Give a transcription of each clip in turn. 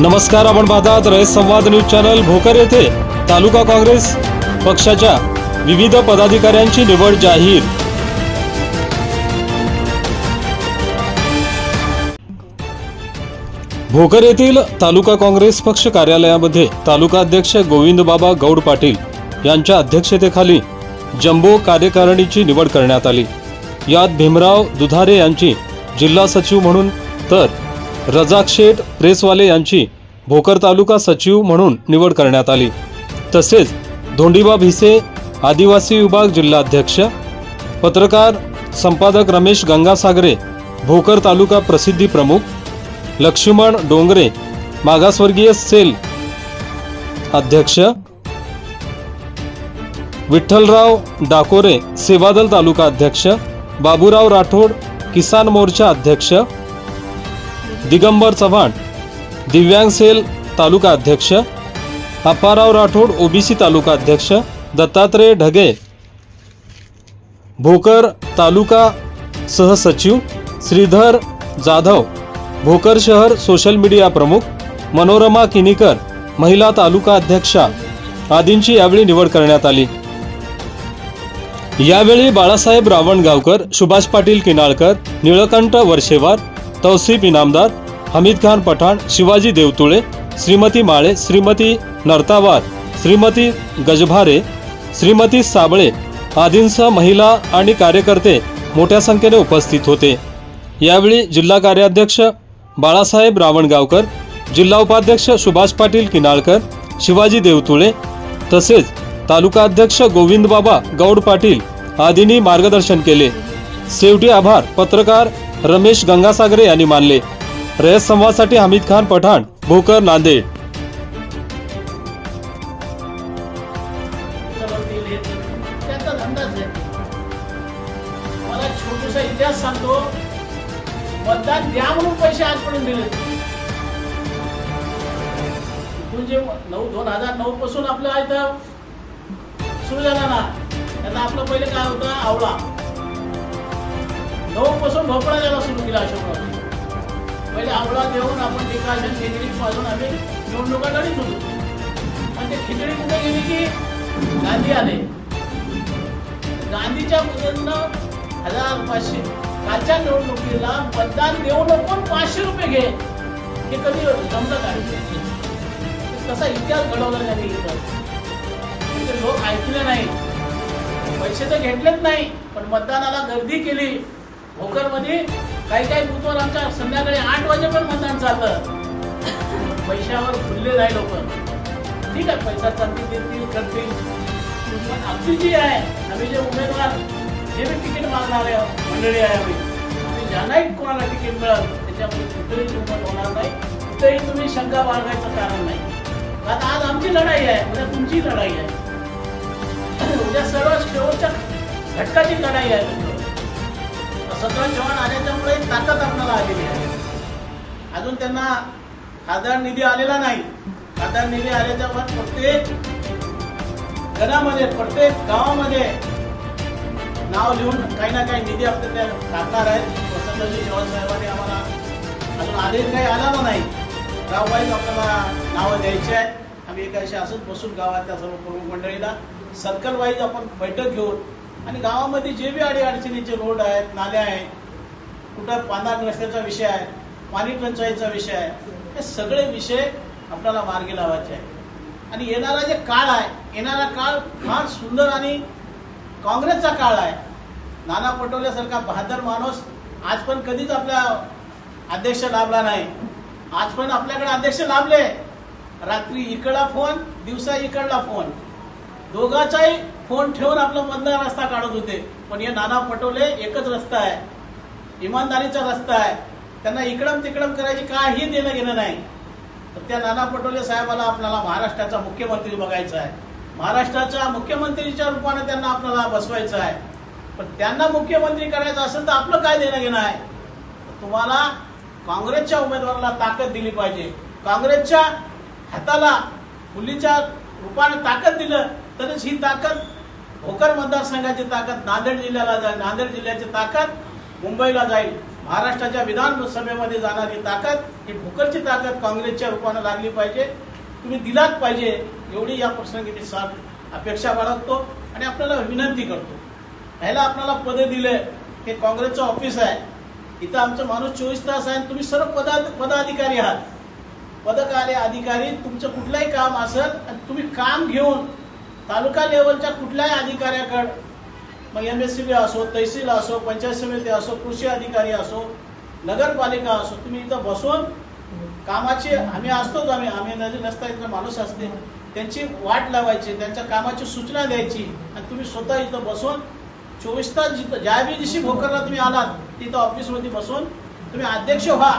नमस्कार आपण पाहतात रयत संवाद न्यूज चॅनल भोकर येथे. तालुका काँग्रेस पक्षाच्या विविध पदाधिकाऱ्यांची निवड जाहीर. भोकर येथील तालुका काँग्रेस पक्ष कार्यालयामध्ये तालुका अध्यक्ष गोविंदबाबा गौड पाटील यांच्या अध्यक्षतेखाली जम्बो कार्यकारिणीची निवड करण्यात आली. यात भीमराव दुधारे यांची जिल्हा सचिव म्हणून तर रजाक शेठ प्रेसवाले यांची भोकर तालुका सचिव म्हणून निवड करण्यात आली. तसेच धोंडीबा भिसे आदिवासी विभाग जिल्हाध्यक्ष पत्रकार संपादक रमेश गंगासागरे भोकर तालुका प्रसिद्धी प्रमुख लक्ष्मण डोंगरे मागासवर्गीय सेल अध्यक्ष विठ्ठलराव डाकोरे सेवादल तालुका अध्यक्ष बाबूराव राठोड किसान मोर्चा अध्यक्ष दिगंबर चव्हाण दिव्यांग सेल तालुका अध्यक्ष अप्पाराव राठोड ओबीसी तालुका अध्यक्ष दत्तात्रय ढगे भोकर तालुका सहसचिव श्रीधर जाधव भोकर शहर सोशल मीडिया प्रमुख मनोरमा किनीकर महिला तालुका अध्यक्षा आदींची यावेळी निवड करण्यात आली. यावेळी बाळासाहेब रावणगावकर सुभाष पाटील किनाळकर निळकंठ वर्षेवार तौसिफ इनामदार हमीद खान पठाण शिवाजी देवतुळे श्रीमती माळे श्रीमती नरतावार श्रीमती गजभारे श्रीमती साबळे आदींसह महिला आणि कार्यकर्ते मोठ्या संख्येने उपस्थित होते. यावेळी जिल्हा कार्याध्यक्ष बाळासाहेब रावणगावकर जिल्हा उपाध्यक्ष सुभाष पाटील किनाळकर शिवाजी देवतुळे तसेच तालुकाध्यक्ष गोविंदबाबा गौड पाटील आदींनी मार्गदर्शन केले. शेवटी आभार पत्रकार रमेश गंगासागरे यांनी मानले. रयत संवादसाठी हमीद खान पठाण भोकर नांदेड मला छोटूसा इतिहास सांगतो. मतदान द्या म्हणून पैसे आजपर्यंत दिले. इथून नऊ दोन हजार नऊ पासून आपलं आहे तर सुरू झाला ना त्यांना आपलं पहिले काय होतं? आवळा. नऊपासून भोपळा द्यायला सुरू केला अशोकराव पहिले आवळा देऊन आपण डिकाशन खिचडी पाजून आम्ही निवडणुका लढीत होतो पण ते खिचडी कुठे गेली की गांधी आले. गांधीच्या मुलांना हजार पाचशे कालच्या निवडणुकीला मतदान देऊ नको पाचशे रुपये घे. हे कधी जमलं काय तसा इतिहास घडवला त्यांनी लोक ऐकले नाही. पैसे तर घेतलेच नाही पण मतदानाला गर्दी केली. भोकरमध्ये काही काही बुथवर आमच्या संध्याकाळी आठ वाजेपर्यंत मतदान चाललं पैशावर फुलले नाही लोक. ठीक आहे पैसा चालतील देतील करतील. पण आमची जी आहे आम्ही जे उमेदवार जे मी तिकीट मागणारे मंडळी आहे आम्ही आम्ही ज्यांनाही कोणाला तिकीट मिळाल त्याच्यामध्ये कुठेही तुमचं होणार नाही कुठेही तुम्ही शंका बाळगायचं कारण नाही. आता आज आमची लढाई आहे उद्या तुमची लढाई आहे. उद्या सर्व शेवटच्या घटकाची लढाई आहे. सतरा जवान आल्याच्यामुळे एक ताकद आपल्याला आलेली आहे. अजून त्यांना खासदार निधी आलेला नाही. खासदार निधी आल्याच्या बाद प्रत्येक घरामध्ये प्रत्येक गावामध्ये नाव लिहून काही ना काही निधी आपल्या त्या टाकणार आहेत. वसंतजी चव्हाण साहेबांनी आम्हाला अजून आदेश काही आला नाही. गाववाईज आपल्याला नावं द्यायची आहेत. आम्ही एका असे असंच बसून गावातल्या सर्व प्रमुख मंडळीला सर्कल वाईज आपण बैठक घेऊन आणि गावामध्ये जे बी अडीअडचणीचे रोड आहेत नाल्या आहेत कुठं पांढर रस्त्याचा विषय आहे पाणी टंचाईचा विषय आहे हे सगळे विषय आपल्याला मार्गी लावायचे आहे आणि येणारा जे काळ आहे येणारा काळ फार सुंदर आणि काँग्रेसचा काळ आहे. नाना पटोल्यासारखा बहादर माणूस आज पण कधीच आपल्या अध्यक्ष लाभला नाही. आज पण आपल्याकडे अध्यक्ष लाभले. रात्री इकडला फोन दिवसा इकडला फोन. दोघाचाही फोन ठेवून आपला मधला रस्ता काढत होते. पण हे नाना पटोले एकच रस्ता आहे. इमानदारीचा रस्ता आहे. त्यांना इकडम तिकडम करायची काही देणं घेणं नाही. तर त्या नाना पटोले साहेबाला आपल्याला महाराष्ट्राचा मुख्यमंत्री बघायचा आहे. महाराष्ट्राच्या मुख्यमंत्रीच्या रूपाने त्यांना आपल्याला बसवायचं आहे. पण त्यांना मुख्यमंत्री करायचं असेल तर आपलं काय देणं घेणं आहे? तुम्हाला काँग्रेसच्या उमेदवाराला ताकद दिली पाहिजे. काँग्रेसच्या हाताला मुलीच्या रूपाने ताकद दिलं तरच ही ताकद भोकर मतदारसंघाची ताकद नांदेड जिल्ह्याला जाईल नांदेड जिल्ह्याची ताकद मुंबईला जाईल. महाराष्ट्राच्या विधानसभेमध्ये जाणारी ताकद ही भोकरची ताकद काँग्रेसच्या रूपानं लागली पाहिजे. तुम्ही दिलाच पाहिजे एवढी या प्रसंगी मी साथ अपेक्षा बाळगतो आणि आपल्याला विनंती करतो. ह्याला आपल्याला पदे दिले हे काँग्रेसचं ऑफिस आहे. इथं आमचं माणूस चोवीस तास आहे आणि तुम्ही सर्व पदा पदाधिकारी आहात. पदकार्य अधिकारी तुमचं कुठलंही काम असेल आणि तुम्ही काम घेऊन तालुका लेवलच्या कुठल्याही अधिकाऱ्याकडं मग एम एस सी बी असो तहसील असो पंचायत समिती असो कृषी अधिकारी असो नगरपालिका असो तुम्ही इथं बसून कामाची आम्ही असतोच आम्ही आम्ही नदी नसता इथं माणूस असते. त्यांची वाट लावायची त्यांच्या कामाची सूचना द्यायची. आणि तुम्ही स्वतः इथं बसून चोवीस तास जिथं ज्या बी दिवशी भोकरला तुम्ही आलात तिथं ऑफिसमध्ये बसून तुम्ही अध्यक्ष व्हा.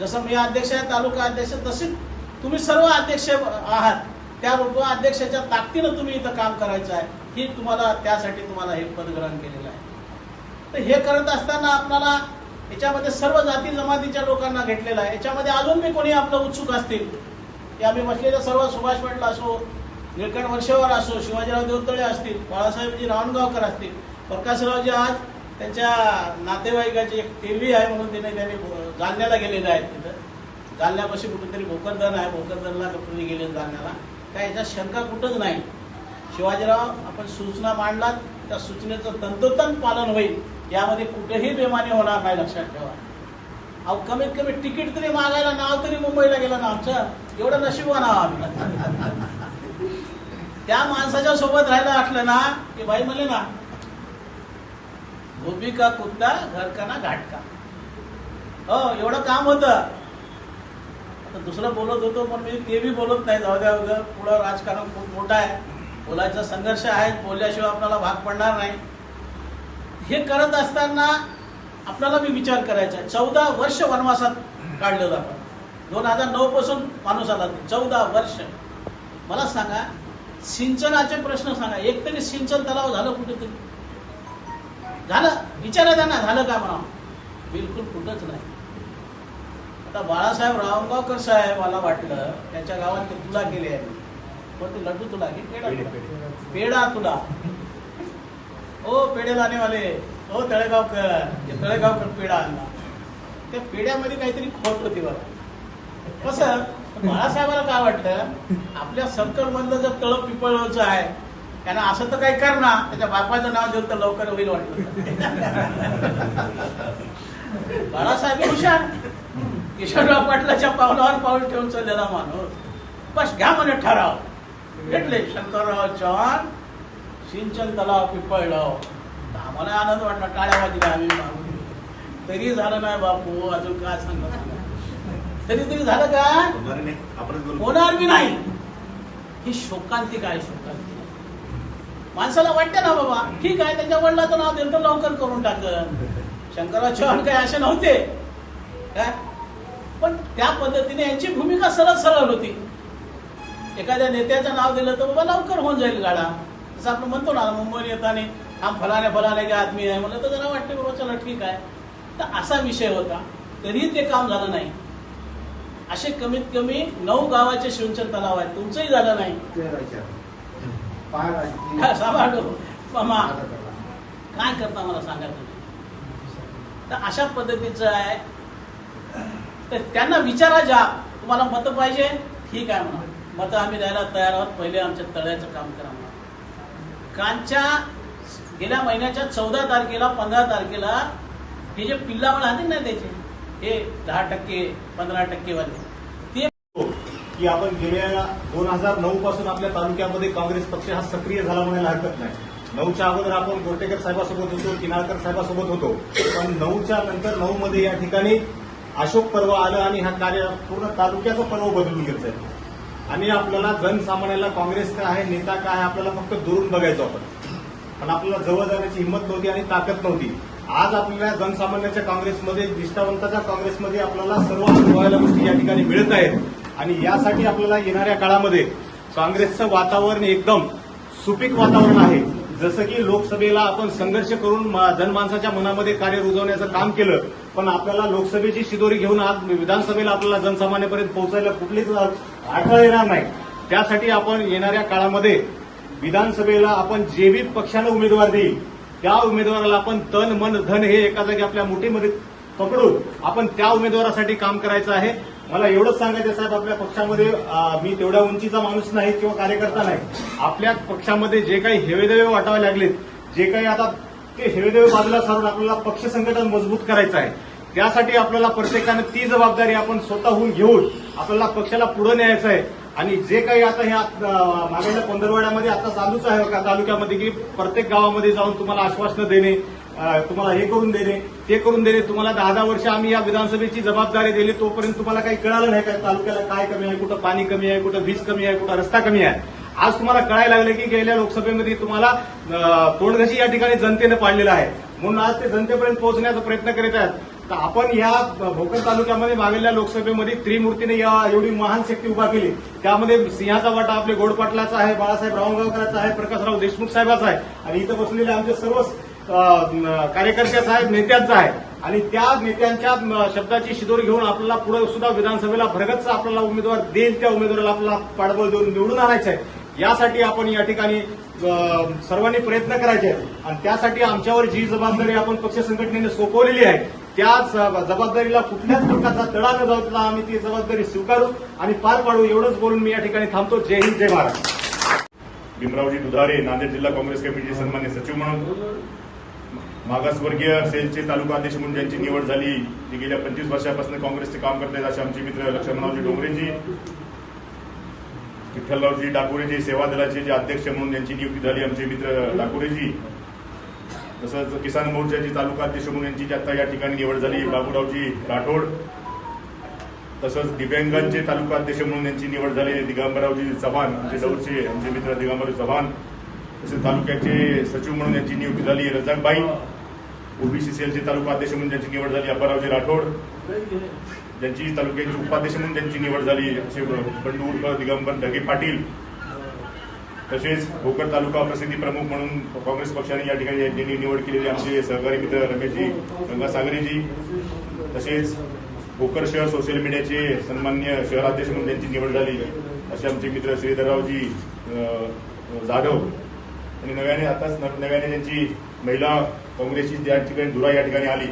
जसं मी अध्यक्ष आहे तालुका अध्यक्ष तसेच तुम्ही सर्व अध्यक्ष आहात. त्या रूप अध्यक्षाच्या ताकदीनं तुम्ही इथं काम करायचं आहे. ही तुम्हाला त्यासाठी तुम्हाला हे पद ग्रहण केलेलं आहे. तर हे करत असताना आपल्याला याच्यामध्ये सर्व जाती जमातीच्या लोकांना घेतलेलं आहे. याच्यामध्ये अजून बी कोणी आपलं उत्सुक असतील? की आम्ही बसलेले सर्व सुभाष म्हटलं असो निळकंठ वर्षेवर असो शिवाजीराव देवतळे असतील बाळासाहेबजी रावणगावकर असतील. प्रकाशरावजी आज त्यांच्या नातेवाईकाची एक टीव्ही आहे म्हणून तिने त्यांनी जालन्याला गेलेले आहेत तिथं. जालन्यापाशी कुठेतरी भोकरदन आहे. भोकरदनला कुठे गेले जालन्याला काय याच्यात शंका कुठंच नाही. शिवाजीराव आपण सूचना मांडलात त्या सूचनेचं तंतोतंत पालन होईल. यामध्ये कुठेही बेमानी होणार नाही लक्षात ठेवा. अहो कमीत कमी तिकीट तरी मागायला नाव तरी मुंबईला गेलं ना आमचं. एवढं नशिबवान नाव आम्ही. त्या माणसाच्या सोबत राहायला असलं ना की भाई म्हणले ना भूमिका कुत्ता घरकाना घाटका हो एवढं काम होतं. तर दुसरं बोलत होतो पण मी ते बी बोलत नाही. जाऊ द्या उद्या पुढं राजकारण खूप मोठं आहे. बोलायचा संघर्ष आहे बोलल्याशिवाय आपल्याला भाग पडणार नाही. हे करत असताना आपल्याला मी विचार करायचा. चौदा वर्ष वनवासात काढलं आपण. दोन हजार नऊ पासून माणूस आला चौदा वर्ष. मला सांगा सिंचनाचे प्रश्न सांगा. एक तरी सिंचन तलाव झालं कुठेतरी? झालं? विचारा त्यांना झालं का म्हणा बिलकुल कुठंच नाही. आता बाळासाहेब रावणगावकर साहेब मला वाटलं त्यांच्या गावात ते तुला गेले आहे कोणते लड्डू तुला की पेढा तुला? पेढा. तुला. ओ पेढे लानेवाले ओ तळेगावकर. ते तळेगावकर पेढा आणला. त्या पेढ्यामध्ये काहीतरी खोट होती बघा. कसं बाळासाहेबाला काय वाटतं? आपल्या सर्कल मधलं जर तळ पिपळचं आहे त्यांना असं तर काही कर ना. त्याच्या बापाचं नाव देऊन तर लवकर होईल वाटलं बाळासाहेब हुशार. किशोरराव पाटलाच्या पावलावर पाऊल ठेवून चाललेला माणूस. बस घ्या म्हणे ठराव. घेतले शंकरराव चव्हाण. सिंचन तलाव तर आम्हाला आनंद वाटला. टाळ्या वाजल्या. आम्ही. तरी झालं नाही बापू. अजून काय सांगत तरी तरी झालं का? होणार बी नाही. ही शोकांतिक आहे शोकांतिक माणसाला वाटतं ना बाबा. ठीक आहे त्याच्या वडिलाचं नाव दिलं तर लवकर करून टाकन. शंकरराव चव्हाण काय असे नव्हते. काय? पण त्या पद्धतीने यांची भूमिका सरळ सरळ होती. एखाद्या नेत्याचं नाव दिलं तर बाबा लवकर होऊन जाईल गाडा. जसं आपण म्हणतो ना मुंबई येताना हा फलाने फलाने के आदमी आहे? म्हणलं तर जरा वाटते बाबा चला ठीक आहे. तर असा विषय होता. तरी ते काम झालं नाही. असे कमीत कमी नऊ गावाचे सिंचन तलाव आहेत. तुमचंही झालं नाही. काय काय करता मला सांगा तुम्ही? तर अशा पद्धतीचं आहे. तर त्यांना विचारा जा तुम्हाला मतं पाहिजे. ठीक आहे म्हणा. मतं आम्ही द्यायला तयार आहोत. पहिले आमच्या तळ्याचं काम करा म्हणा. कालच्या गेल्या महिन्याच्या चौदा तारखेला पंधरा तारखेला हे जे पिल्लावळ आहेत ना त्याचे हे दहा टक्के पंधरा टक्केवाले ते की आपण गेल्या दोन हजार नऊ पासून आपल्या तालुक्यामध्ये काँग्रेस पक्ष हा सक्रिय झाला म्हणायला हरकत नाही. नऊच्या अगोदर आपण गोरटेकर साहेबासोबत होतो किनाळकर साहेबासोबत होतो. पण नऊच्या नंतर नऊ मध्ये या ठिकाणी अशोक पर्व आलं आणि हा कार्य पूर्ण तालुक्याचं पर्व बदलून घ्यायचं आणि आपल्याला जनसामान्याला काँग्रेस काय आहे नेता काय आहे आपल्याला फक्त दुरून बघायचो आपण पण आपल्याला जवळ जाण्याची हिंमत नव्हती आणि ताकद नव्हती. आज आपल्याला जनसामान्याच्या काँग्रेसमध्ये निष्ठावंताच्या काँग्रेसमध्ये आपल्याला सर्व अनुभवायला गोष्टी या ठिकाणी मिळत आहेत. आणि यासाठी आपल्याला येणाऱ्या काळामध्ये काँग्रेसचं वातावरण एकदम सुपीक वातावरण आहे. जसं की लोकसभेला आपण संघर्ष करून मा- जनमानसाच्या मनामध्ये कार्य रुजवण्याचं काम केलं पण आपल्याला लोकसभेची शिदोरी घेऊन आज विधानसभेला आपल्याला जनसामान्यापर्यंत पोहोचायला कुठलीच अडथळा येणार नाही. त्यासाठी आपण येणाऱ्या काळामध्ये विधानसभेला आपण जे बी पक्षानं उमेदवार देईल त्या उमेदवाराला आपण तन मन धन हे एका जागी आपल्या मुठीमध्ये पकडून आपण त्या उमेदवारासाठी काम करायचं आहे. मला एवढंच सांगायचं आहे, साहेब आपल्या पक्षामध्ये मी तेवढ्या उंचीचा माणूस नाही किंवा कार्यकर्ता नाही. आपल्या पक्षामध्ये जे काही हेवेदेवे वाटावे लागलेत जे काही आता ते हेवेदेवे बाजूला सारून आपल्याला पक्ष संघटन मजबूत करायचं आहे. त्यासाठी आपल्याला प्रत्येकानं ती जबाबदारी आपण स्वतःहून घेऊन आपल्याला पक्षाला पुढे न्यायचं आहे. आणि जे काही आता ह्या अं, मागच्या पंधरवाड्यामध्ये आता चालूच आहे का तालुक्यामध्ये की प्रत्येक गावामध्ये जाऊन तुम्हाला आश्वासनं देणे तुम्हाला हे करून देणे ते करून देणे. तुम्हाला दहा दहा वर्ष आम्ही या विधानसभेची जबाबदारी दिली तोपर्यंत तुम्हाला काही कळालं नाही का? तालुक्याला काय कमी आहे कुठं पाणी कमी आहे कुठं वीज कमी आहे कुठं रस्ता कमी आहे. आज तुम्हाला कळायला लागलं की गेल्या लोकसभेमध्ये तुम्हाला अं, तोंडघशी या ठिकाणी जनतेनं पाडलेलं आहे. म्हणून आज ते जनतेपर्यंत पोहोचण्याचा प्रयत्न करीत आहेत. आपण या भोकर तालुक्यामध्ये मागेल्या लोकसभेमध्ये त्रिमूर्तीने या एवढी महान शक्ती उभा केली. त्यामध्ये सिंहाचा वाटा आपले गोडपाटलाचा आहे बाळासाहेब रावणगावकरांचा आहे प्रकाशराव देशमुख साहेबाचा आहे. आणि इथं बसलेले आमचे सर्व कार्यकर्त्याचा आहे नेत्यांचा आहे. आणि त्या नेत्यांच्या शब्दाची शिदोर घेऊन आपल्याला पुढे सुद्धा विधानसभेला भरगतचा आपल्याला उमेदवार देईल त्या उमेदवाराला आपल्याला पाठबळ देऊन निवडून आणायचं आहे यासाठी आपण या ठिकाणी सर्वांनी प्रयत्न करायचे. आहेत आणि त्यासाठी आमच्यावर जी जबाबदारी आपण पक्ष संघटनेने सोपवलेली आहे त्या जबाबदारीला कुठल्याच प्रकारचा तडा न जाऊतला आम्ही ती जबाबदारी स्वीकारू आणि पार पाडू एवढंच बोलून मी या ठिकाणी थांबतो. जय हिंद जय महाराष्ट्र भीमरावजी दुधारे नांदेड जिल्हा काँग्रेस कमिटीचे सन्मान्य सचिव म्हणून मागासवर्गीय सेलचे तालुका अध्यक्ष म्हणून ज्यांची निवड झाली जी गेल्या पंचवीस वर्षापासून काँग्रेसचे काम करतात असे आमचे मित्र लक्ष्मणरावजी डोंगरेजी विठ्ठलरावजी डाकोरेजी सेवा दलाचे जे अध्यक्ष म्हणून ज्यांची नियुक्ती झाली आमचे मित्र डाकोरेजी तसंच किसान मोर्चाची तालुका अध्यक्ष म्हणून यांची आता या ठिकाणी निवड झाली बाबूरावजी राठोड. तसंच दिव्यांगांचे तालुका अध्यक्ष म्हणून यांची निवड झाली दिगंबरावजी चव्हाण आमचे जवळचे आमचे मित्र दिगंबर चव्हाण. तसेच तालुक्याचे सचिव म्हणून यांची नियुक्ती झाली रजाकबाई. ओबीसी सेलचे तालुका अध्यक्ष म्हणून त्यांची निवड झाली अप्पारावजी राठोड. ज्यांची तालुक्याचे उपाध्यक्ष म्हणून त्यांची निवड झाली असे बंडू उर्फ दिगंबर ढगे पाटील. तसेच भोकर तालुका प्रसिद्धी प्रमुख म्हणून काँग्रेस पक्षाने या ठिकाणी निवड केलेली आमचे सहकारी मित्र रमेशजी गंगासागरेजी. तसेच भोकर शहर सोशल मीडियाचे सन्मान्य शहराध्यक्ष म्हणून त्यांची निवड झाली. असे आमचे मित्र श्रीधररावजी जाधव. आणि नव्याने आताच नव्याने ज्यांची महिला काँग्रेसची त्या ठिकाणी धुरा या ठिकाणी आली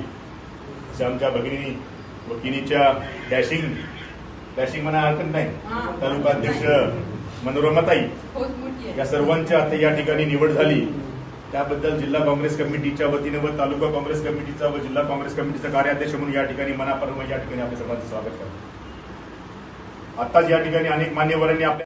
असे आमच्या भगिनी वकिनीच्या डॅशिंग डॅशिंग म्हणा हरकत नाही. तालुका अध्यक्ष मनोरमाताई या सर्वांच्या आता या ठिकाणी निवड झाली. त्याबद्दल जिल्हा काँग्रेस कमिटीच्या वतीने व तालुका काँग्रेस कमिटीचा व जिल्हा काँग्रेस कमिटीचा कार्याध्यक्ष म्हणून या ठिकाणी मनापासून या ठिकाणी आपल्या सर्वांचं स्वागत करतो. आताच या ठिकाणी अनेक मान्यवरांनी आपल्या